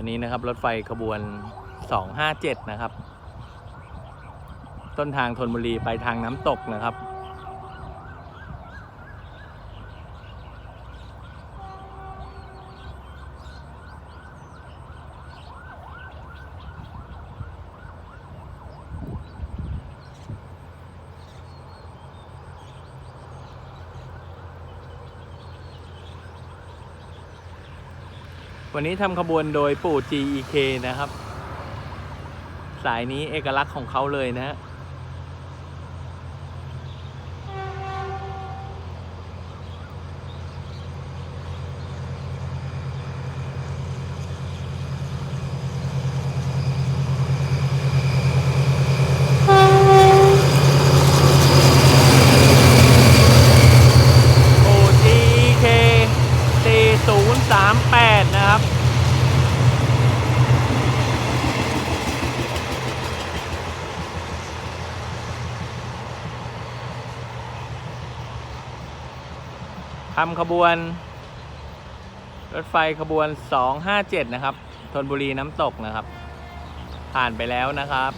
คันนี้นะครับ รถไฟขบวน 257 นะครับ ต้นทางธนบุรีไปทางน้ำตกนะครับ วันนี้ทำขบวนโดยปู่ GEK นะครับ สายนี้เอกลักษณ์ของเขาเลยนะฮะ3 8 ร็จนะครับ ทำขบวน รถไฟขบวน 257 นะครับทนบุรีน้ำตกนะครับ ผ่านไปแล้วนะครับ